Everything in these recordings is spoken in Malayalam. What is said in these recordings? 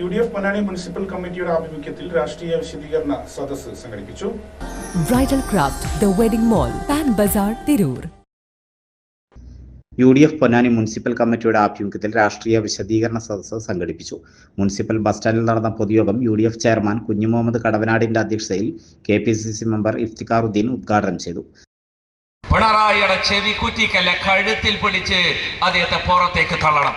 U D F Ponnani municipal കമ്മിറ്റിയുടെ ആഭിമുഖ്യത്തിൽ രാഷ്ട്രീയ വിശദീകരണ സദസ്സ് സംഘടിപ്പിച്ചു. Bridal craft the wedding mall Pan Bazaar Tirur U D F Ponnani municipal കമ്മിറ്റിയുടെ ആഭിമുഖ്യത്തിൽ രാഷ്ട്രീയ വിശദീകരണ സദസ്സ് സംഘടിപ്പിച്ചു. മുനിസിപ്പൽ ബസ് സ്റ്റാൻഡിൽ നടന്ന പൊതുയോഗം U D F chairman Kunjumuhammad കടവനാടിന്റെ അധ്യക്ഷതയിൽ K P C C member Iftikharuddin ഉദ്ഘാടനം ചെയ്തു. പിണറായിയുടെ ചെവി കുറ്റിക്കല്ല കഴുത്തിൽ പിടിച്ച് അദ്ദേഹത്തെ പുറത്തേക്ക് തള്ളണം.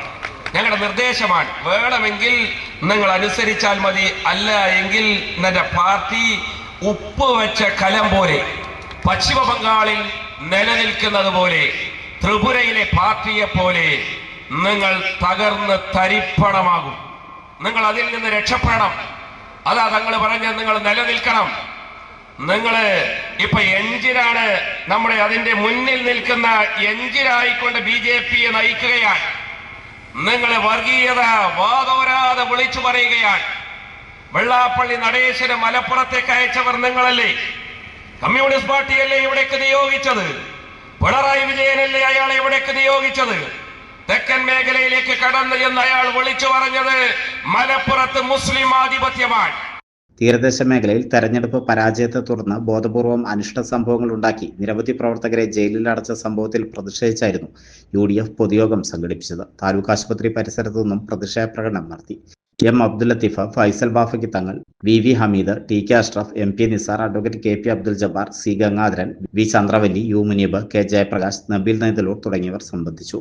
ഞങ്ങളുടെ നിർദ്ദേശമാണ്. വേണമെങ്കിൽ നിങ്ങൾ അനുസരിച്ചാൽ മതി. അല്ല എങ്കിൽ നിന്റെ പാർട്ടി ഉപ്പ് വെച്ച കലം പോലെ പശ്ചിമ ബംഗാളിൽ നിലനിൽക്കുന്നത് പോലെ ത്രിപുരയിലെ പാർട്ടിയെ പോലെ നിങ്ങൾ തകർന്ന് തരിപ്പണമാകും. നിങ്ങൾ അതിൽ നിന്ന് രക്ഷപ്പെടണം. അതാ തങ്ങൾ പറഞ്ഞ നിങ്ങൾ നിലനിൽക്കണം. നിങ്ങൾ ഇപ്പൊ എഞ്ചിനാണ് നമ്മുടെ അതിന്റെ മുന്നിൽ നിൽക്കുന്ന എഞ്ചിനായിക്കൊണ്ട് ബി ജെ പിയെ നയിക്കുകയാണ്. നിങ്ങൾ വർഗീയത വാതോരാതെ വിളിച്ചു പറയുകയാണ്. വെള്ളാപ്പള്ളി നടേശന് മലപ്പുറത്തേക്ക് അയച്ചവർ നിങ്ങളല്ലേ? കമ്മ്യൂണിസ്റ്റ് പാർട്ടിയല്ലേ ഇവിടേക്ക് നിയോഗിച്ചത്? പിണറായി വിജയനല്ലേ അയാളെ ഇവിടേക്ക് നിയോഗിച്ചത്? തെക്കൻ മേഖലയിലേക്ക് കടന്നു എന്ന് അയാൾ വിളിച്ചു പറഞ്ഞത് മലപ്പുറത്ത് മുസ്ലിം ആധിപത്യമാണ്. തീരദേശ മേഖലയിൽ തെരഞ്ഞെടുപ്പ് പരാജയത്തെ തുടർന്ന് ബോധപൂർവം അനിഷ്ട സംഭവങ്ങൾ ഉണ്ടാക്കി നിരവധി പ്രവർത്തകരെ ജയിലിൽ അടച്ച സംഭവത്തിൽ പ്രതിഷേധിച്ചായിരുന്നു യു ഡി എഫ് പൊതുയോഗം സംഘടിപ്പിച്ചത്. താലൂക്ക് ആശുപത്രി പരിസരത്തു നിന്നും പ്രതിഷേധ പ്രകടനം നടത്തി. M Abdul Latheef Faisal Bafakhi Thangal V V Hameed T K Ashraf M P Nisar advocate K P Abdul Jabbar C Gangadharan V Chandravalli U Muneeb K Jayaprakash Nabeel Naithaloor തുടങ്ങിയവർ സംബന്ധിച്ചു.